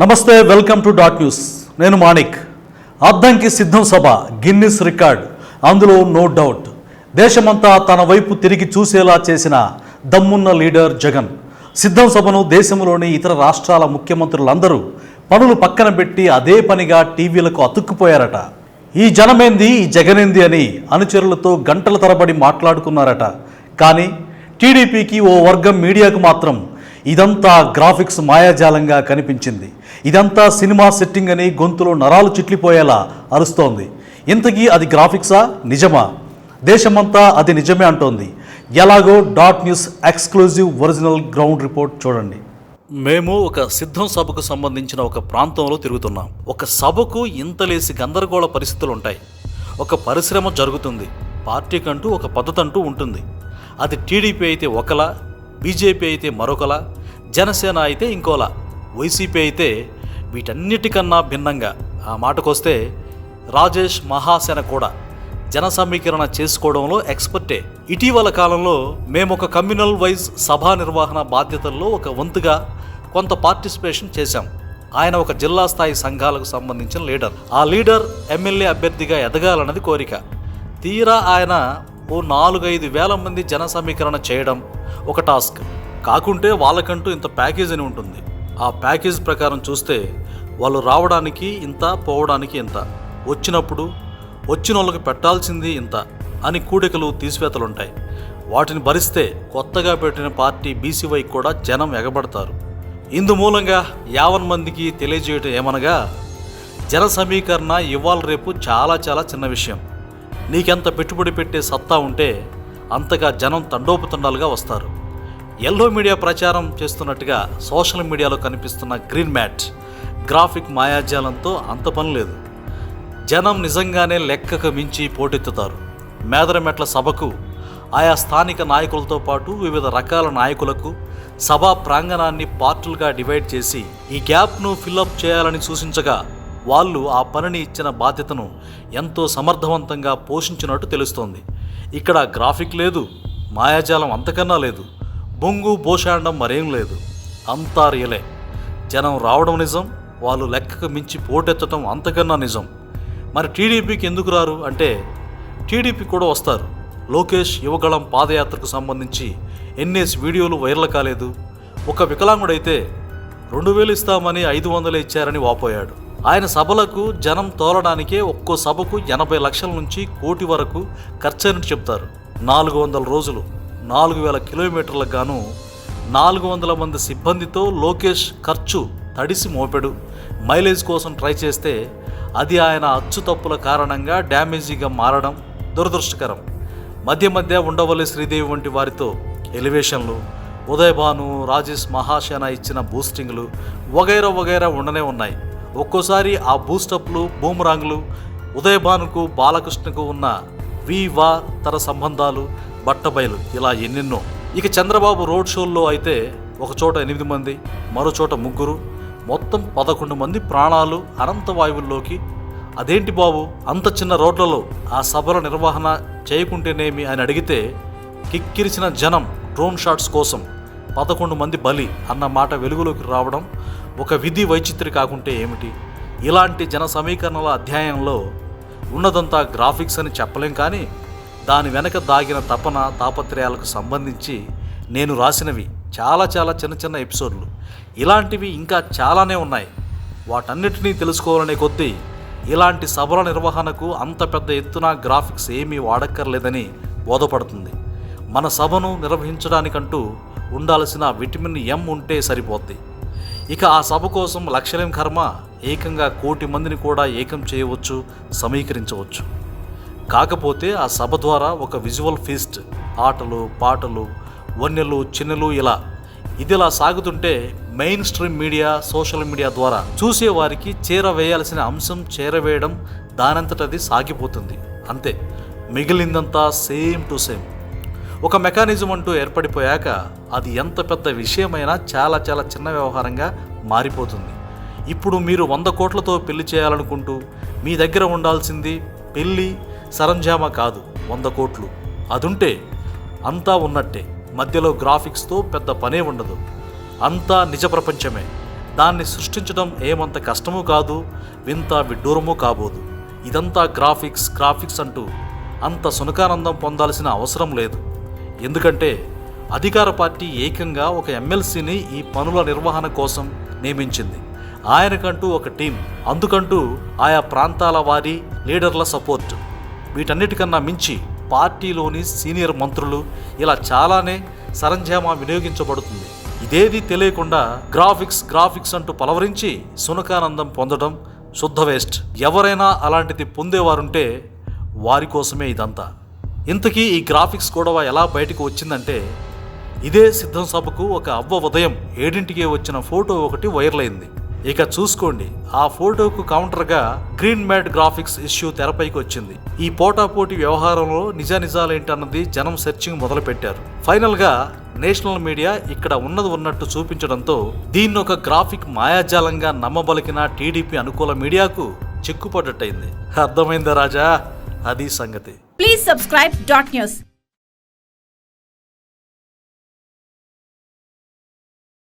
నమస్తే welcome to dot news. నేను మాణిక్. అద్దంకి సిద్ధం సభ గిన్నిస్ రికార్డ్. అందులో నో డౌట్. దేశమంతా తన వైపు తిరిగి చూసేలా చేసిన దమ్మున్న లీడర్ జగన్. సిద్ధం సభను దేశంలోని ఇతర రాష్ట్రాల ముఖ్యమంత్రులందరూ పనులు పక్కన పెట్టి అదే పనిగా టీవీలకు అతుక్కుపోయారట. ఈ జనమేంది ఈ జగనేంది అని అనుచరులతో గంటల తరబడి మాట్లాడుకున్నారట. కానీ టీడీపీకి ఓ వర్గం మీడియాకు మాత్రం ఇదంతా గ్రాఫిక్స్ మాయాజాలంగా కనిపించింది. ఇదంతా సినిమా సెట్టింగ్ అని గొంతులో నరాలు చిట్లిపోయేలా అరుస్తోంది. ఇంతకీ అది గ్రాఫిక్సా? నిజమా? దేశమంతా అది నిజమే అంటోంది. ఎలాగో dot news exclusive original ground report చూడండి. మేము ఒక సిద్ధం సభకు సంబంధించిన ఒక ప్రాంతంలో తిరుగుతున్నాం. ఒక సభకు ఇంతలేసి గందరగోళ పరిస్థితులు ఉంటాయి ఒక పరిశ్రమ జరుగుతుంది. పార్టీకంటూ ఒక పద్ధతి అంటూ ఉంటుంది. అది టీడీపీ అయితే ఒకలా బీజేపీ అయితే మరొకలా జనసేన అయితే ఇంకోలా. వైసీపీ అయితే వీటన్నిటికన్నా భిన్నంగా. ఆ మాటకొస్తే రాజేష్ మహాసేన కూడా. జన సమీకరణ చేసుకోవడంలో ఎక్స్పర్టే. ఇటీవల కాలంలో మేము ఒక కమ్యూనల్ వైజ్ సభా నిర్వహణ బాధ్యతల్లో ఒక వంతుగా కొంత పార్టిసిపేషన్ చేశాం. ఆయన ఒక జిల్లా స్థాయి సంఘాలకు సంబంధించిన లీడర్. ఆ లీడర్ ఎమ్మెల్యే అభ్యర్థిగా ఎదగాలన్నది కోరిక. తీరా ఆయన ఓ నాలుగైదు వేల మంది జన సమీకరణ చేయడం ఒక టాస్క్. కాకుంటే వాళ్ళకంటూ ఇంత ప్యాకేజ్ అని ఉంటుంది. ఆ ప్యాకేజ్ ప్రకారం చూస్తే వాళ్ళు రావడానికి ఇంత పోవడానికి ఇంత వచ్చినప్పుడు వచ్చిన వాళ్ళకి పెట్టాల్సింది ఇంత అని కూడికలు తీసివేతలుంటాయి. వాటిని భరిస్తే కొత్తగా పెట్టిన పార్టీ బీసీవై కూడా జనం ఎగబడతారు. ఇందు మూలంగా యావన్ మందికి తెలియజేయటం ఏమనగా జన సమీకరణ ఇవాళ రేపు చాలా చాలా చిన్న విషయం. నీకెంత పెట్టుబడి పెట్టే సత్తా ఉంటే అంతగా జనం తండోపతండాలుగా వస్తారు. ఎల్లో మీడియా ప్రచారం చేస్తున్నట్టుగా సోషల్ మీడియాలో కనిపిస్తున్న గ్రీన్ మ్యాట్ గ్రాఫిక్ మాయాజాలంతో అంత పని లేదు. జనం నిజంగానే లెక్కకు మించి పోటెత్తుతారు. మేదరమెట్ల సభకు ఆయా స్థానిక నాయకులతో పాటు వివిధ రకాల నాయకులకు సభా ప్రాంగణాన్ని పార్టులుగా డివైడ్ చేసి ఈ గ్యాప్ను ఫిల్అప్ చేయాలని సూచించగా వాళ్ళు ఆ పనిని ఇచ్చిన బాధ్యతను ఎంతో సమర్థవంతంగా పోషించినట్టు తెలుస్తోంది. ఇక్కడ గ్రాఫిక్ లేదు మాయాజాలం అంతకన్నా లేదు. బొంగు బోషాండం మరేం లేదు. అంతా రియలే జనం రావడం నిజం వాళ్ళు లెక్కకు మించి పోటెత్తడం అంతకన్నా నిజం. మరి టీడీపీకి ఎందుకు రారు అంటే టీడీపీ కూడా వస్తారు. లోకేష్ యువగళం పాదయాత్రకు సంబంధించి ఎన్ఎస్ వీడియోలు వైరల్ కాలేదు. ఒక వికలాంగుడైతే రెండు వేలు ఇస్తామని ఐదు వందలు ఇచ్చారని వాపోయాడు. ఆయన సభలకు జనం తోలడానికే ఒక్కో సభకు ఎనభై లక్షల నుంచి కోటి వరకు ఖర్చైనట్టు చెప్తారు. నాలుగు వందల రోజులు. నాలుగు వేల కిలోమీటర్లకు గాను నాలుగు వందల మంది సిబ్బందితో లోకేష్ ఖర్చు తడిసి మోపెడు. మైలేజ్ కోసం ట్రై చేస్తే అది ఆయన అచ్చు తప్పుల కారణంగా డ్యామేజీగా మారడం దురదృష్టకరం. మధ్య మధ్య ఉండవల్లి శ్రీదేవి వంటి వారితో ఎలివేషన్లు ఉదయభాను రాజేష్ మహాసేన ఇచ్చిన బూస్టింగ్లు వగైరా వగైరా ఉండనే ఉన్నాయి. ఒక్కోసారి ఆ బూస్టప్లు బూమ్రాంగ్లు ఉదయభానుకు బాలకృష్ణకు ఉన్న వి వా తర సంబంధాలు బట్టబయలు ఇలా ఎన్నెన్నో. ఇక చంద్రబాబు రోడ్ షోల్లో అయితే ఒక చోట ఎనిమిది మంది మరో చోట ముగ్గురు. మొత్తం పదకొండు మంది ప్రాణాలు అనంత వాయువుల్లోకి. అదేంటి బాబు అంత చిన్న రోడ్లలో ఆ సభల నిర్వహణ చేయకుంటేనేమి అని అడిగితే కిక్కిరిసిన జనం డ్రోన్ షాట్స్ కోసం పదకొండు మంది బలి అన్న మాట వెలుగులోకి రావడం ఒక విధి వైచిత్రి కాకుంటే ఏమిటి? ఇలాంటి జన సమీకరణల అధ్యాయంలో ఉన్నదంతా గ్రాఫిక్స్ అని చెప్పలేం కానీ దాని వెనక దాగిన తపన తాపత్రయాలకు సంబంధించి నేను రాసినవి చాలా చాలా చిన్న చిన్న ఎపిసోడ్లు. ఇలాంటివి ఇంకా చాలానే ఉన్నాయి. వాటన్నిటినీ తెలుసుకోవాలనే కొద్దీ ఇలాంటి సభల నిర్వహణకు అంత పెద్ద ఎత్తున గ్రాఫిక్స్ ఏమీ వాడక్కర్లేదని బోధపడుతుంది. మన సభను నిర్వహించడానికంటూ ఉండాల్సిన విటమిన్ ఎం ఉంటే సరిపోద్ది. ఇక ఆ సభ కోసం లక్షలేం కర్మ ఏకంగా కోటి మందిని కూడా ఏకం చేయవచ్చు సమీకరించవచ్చు. కాకపోతే ఆ సభ ద్వారా ఒక విజువల్ ఫీస్ట్ ఆటలు పాటలు వన్యలు చిన్నలు ఇలా ఇదిలా సాగుతుంటే main stream media social media ద్వారా చూసేవారికి చేరవేయాల్సిన అంశం చేరవేయడం దానంతటది సాగిపోతుంది. అంతే మిగిలిందంతా సేమ్ టు సేమ్. ఒక మెకానిజం అంటూ ఏర్పడిపోయాక అది ఎంత పెద్ద విషయమైనా చాలా చాలా చిన్న వ్యవహారంగా మారిపోతుంది. ఇప్పుడు మీరు వంద కోట్లతో పెళ్ళి చేయాలనుకుంటూ మీ దగ్గర ఉండాల్సింది పెళ్ళి సరంజామా కాదు వంద కోట్లు. అదుంటే అంతా ఉన్నట్టే. మధ్యలో గ్రాఫిక్స్తో పెద్ద పనే ఉండదు. అంతా నిజ ప్రపంచమే. దాన్ని సృష్టించడం ఏమంత కష్టమూ కాదు వింత విడ్డూరమూ కాబోదు. ఇదంతా గ్రాఫిక్స్ గ్రాఫిక్స్ అంటూ అంత సునకానందం పొందాల్సిన అవసరం లేదు. ఎందుకంటే అధికార పార్టీ ఏకంగా ఒక ఎమ్మెల్సీని ఈ పనుల నిర్వహణ కోసం నియమించింది. ఆయనకంటూ ఒక టీం అందుకంటూ ఆయా ప్రాంతాల వారి లీడర్ల సపోర్ట్. వీటన్నిటికన్నా మించి పార్టీలోని సీనియర్ మంత్రులు ఇలా చాలానే సరంజామా వినియోగించబడుతుంది. ఇదేది తెలియకుండా గ్రాఫిక్స్ గ్రాఫిక్స్ అంటూ పలవరించి సునకానందం పొందడం శుద్ధ వేస్ట్. ఎవరైనా అలాంటిది పొందేవారుంటే వారి కోసమే ఇదంతా. ఇంతకీ ఈ గ్రాఫిక్స్ గొడవ ఎలా బయటకు వచ్చిందంటే ఇదే సిద్ధం సభకు ఒక అవ్వ ఉదయం ఏడింటికి వచ్చిన ఫోటో ఒకటి వైరల్ అయింది. ఇక చూసుకోండి ఆ ఫోటోకు కౌంటర్గా గ్రీన్ మ్యాట్ గ్రాఫిక్స్ ఇష్యూ తెరపైకి వచ్చింది. ఈ పోటాపోటీ వ్యవహారంలో నిజానిజాలేంటన్నది జనం సెర్చింగ్ మొదలుపెట్టారు. ఫైనల్గా నేషనల్ మీడియా ఇక్కడ ఉన్నది ఉన్నట్టు చూపించడంతో దీన్ని ఒక గ్రాఫిక్ మాయాజాలంగా నమ్మబలికిన టీడీపీ అనుకూల మీడియాకు చిక్కుపడ్డట్టయింది. అర్థమైందా రాజా? అది సంగతి. Please subscribe dot news